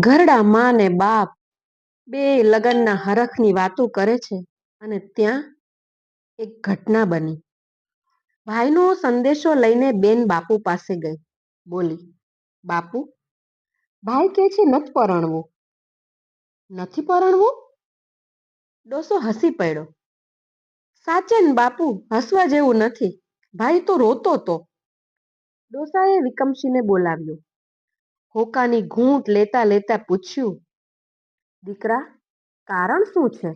ઘરડા માં ને બાપ બે લગ્નના હરખની વાતો કરે છે અને ત્યાં એક ઘટના બની. ભાઈનો સંદેશો લઈને બેન બાપુ પાસે ગઈ. બોલી, બાપુ, ભાઈ કે છે નથી પરણવું. નથી પરણવું? ડોસો હસી પડ્યો. સાચે ને બાપુ, હસવા જેવું નથી. ભાઈ તો રોતો તો. ડોસાએ વિકમશીને બોલાવ્યો. હોકાની ઘૂંટ લેતા લેતા પૂછ્યું, દીકરા, કારણ શું છે?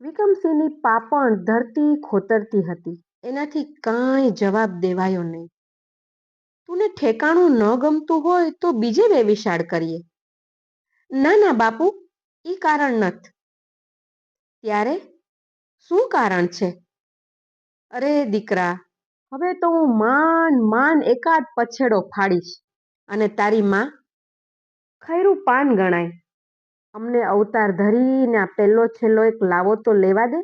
વિક્રમસિંહની પાપણ ધરતી ખોતરતી હતી. એનાથી કાંઈ જવાબ દેવાયો નહીં. તુને ઠેકાણું ન ગમતું હોય તો બીજે વેવિશાળ કરીએ. ના ના, બાપુ, ઈ કારણ નથ. ત્યારે? શું કારણ છે? અરે, દીકરા, હવે તો હું માન માન એકાદ પછેડો ફાડીશ. અને તારી માં? ખૈરું પાન ગણાય. અમને અવતાર ધરીને આ પહેલો છેલ્લો એક લાવો તો લેવા દે.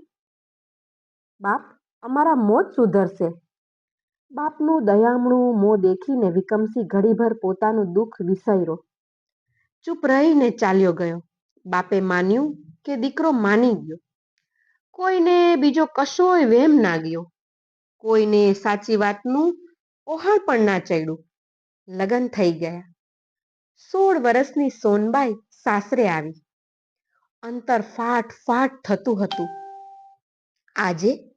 બાપ અમારા મોત સુધરશે. બાપનું દયામણું મોં દેખીને વિકમસિંહ ઘડીભર પોતાનું દુઃખ વિસર્યો. ચૂપ રહીને ચાલ્યો ગયો. બાપે માન્યું કે દીકરો માની ગયો. કોઈને બીજો કશોય વેમ ના ગયો. કોઈને સાચી વાતનું ઓહાણ પણ ના ચડ્યું. લગ્ન થઈ ગયા. સોળ વર્ષની સોનબાઈ સાસરે આવી. અંતર ફાટ ફાટ થતું હતું. આજે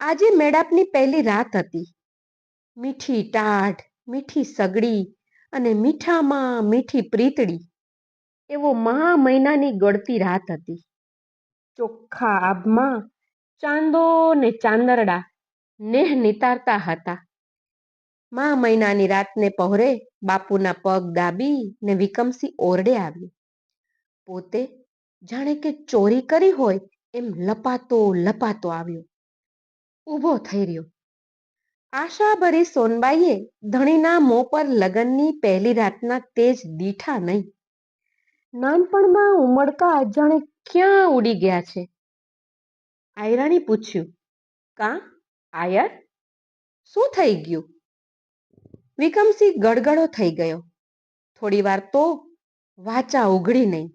આજે મેળાપની પહેલી રાત હતી. મીઠી ટાઢ, મીઠી સગડી અને મીઠામાં મીઠી પ્રીતડી એવો મહા મહિનાની ગળતી રાત હતી. ચોખ્ખા આભમાં ચાંદો ને ચાંદરડા નેહ નિતારતા હતા. મા મહિનાની રાતને પહોરે, બાપુના પગ દાબી ને વિકમસી ઓરડે આવ્યો. પોતે જાણે કે ચોરી કરી હોય એમ લપાતો લપાતો આવ્યો. ઊભો થઈ રહ્યો. આશાભરી સોનબાઈએ ધણીના મોં પર લગનની પહેલી રાતના તેજ દીઠા નહીં. નાનપણમાં ઉમળકા જાણે ક્યાં ઉડી ગયા છે? આયરાણી પૂછ્યું, કા? આયર? શું થઈ ગયું? વિક્રમસિંહ ગડગડો થઈ ગયો. થોડી વાર તો વાચા ઉઘડી નહીં.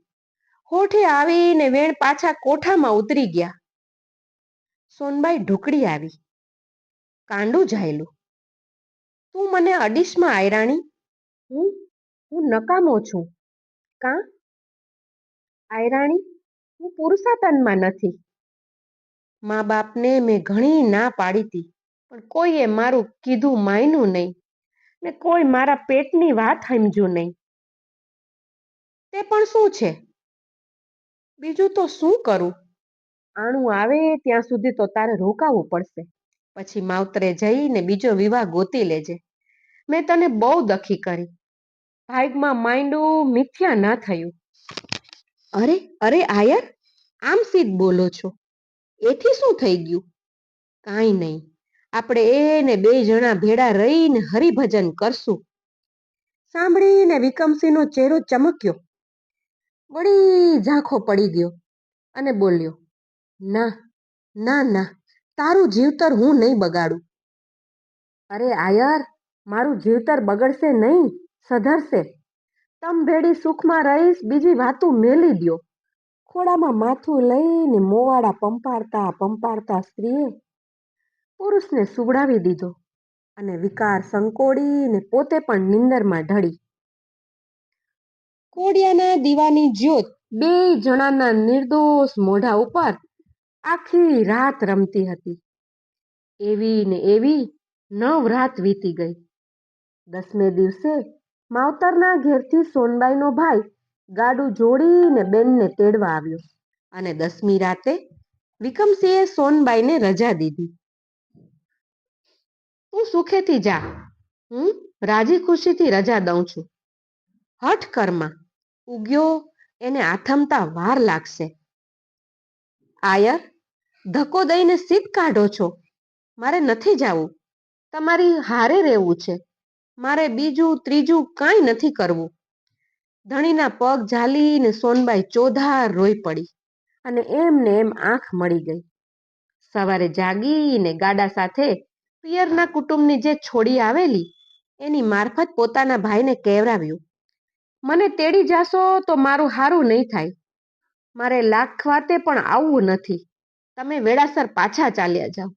હોઠે આવીને વેણ પાછા કોઠામાં ઉતરી ગયા. સોનબાઈ ઢુકડી આવી. કાંડું જાયલું. તું મને અડીશમાં આયરાણી? હું હું નકામો છું. કા? આયરાણી, હું પુરુષાતનમાં નથી. મા બાપને મેં ઘણી ના પાડી હતી પણ કોઈએ મારું કીધું માયનું નહીં. ને કોઈ મારા પેટની વાત સમજ્યું નહીં. તે પણ શું છે? બીજું તો શું કરું? આણું આવે ત્યાં સુધી તો તારે રોકાવું પડશે. પછી માવતરે જઈને બીજો વિવાહ ગોતી લેજે. મેં તને બહુ દખી કરી. ભાગમાં માઇન્ડું મિથ્યા ના થયું. અરે અરે આયર, આમ સીધ બોલો છો. એથી શું થઈ ગયું? કાંઈ નહીં. આપણે એને બે જણા ભેડા રહીને હરિભજન કરશું. સાંભળીને વિક્રમસિંહનો ચહેરો ચમક્યો. વળી ઝાંખો પડી ગયો અને બોલ્યો, ના ના ના, તારું જીવતર હું નહીં બગાડું. અરે આયર, મારું જીવતર બગડશે નહીં, સધરશે. તમ ભેડી સુખમાં રહીશ, બીજી વાતું મેલી દ્યો. ખોડામાં માથું લઈને મોવાડા પંપાડતા પંપાડતા સ્ત્રીએ પુરુષને સુવડાવી દીધો અને વિકાર સંકોડીને પોતે પણ નિંદરમાં ઢળી. કોડિયાના દીવાની જ્યોત બે જણાના નિર્દોષ મોઢા ઉપર આખી રાત રમતી હતી. એવી ને એવી નવ રાત વીતી ગઈ. દસમે દિવસે માવતરના ઘેરથી સોનબાઈનો ભાઈ ગાડું જોડીને બેનને તેડવા આવ્યો અને દસમી રાતે વિક્રમસિંહે સોનબાઈને રજા દીધી. તું સુખેથી જા. હું રાજી ખુશીથી રજા દઉં છું. હઠ કરમાં ઉગ્યો, એને આથમતા વાર લાગશે. આયર, ધક્કો દઈને સીધ કાઢો છો. મારે નથી જવું. તમારી હારે રહેવું છે. મારે બીજું, ત્રીજું કાંઈ નથી કરવું. ધણીના પગ ઝાલીને સોનબાઈ ચોધાર રોઈ પડી અને એમને એમ આંખ મળી ગઈ. સવારે જાગીને ગાડા સાથે પિયરના કુટુંબની જે છોડી આવેલી, એની મારફત પોતાના ભાઈને કહેવરાવ્યું મને તેડી જાશો તો મારું હારું નહીં થાય. મારે લાખ વાતે પણ આવવું નથી. તમે વેળાસર પાછા ચાલ્યા જાઓ.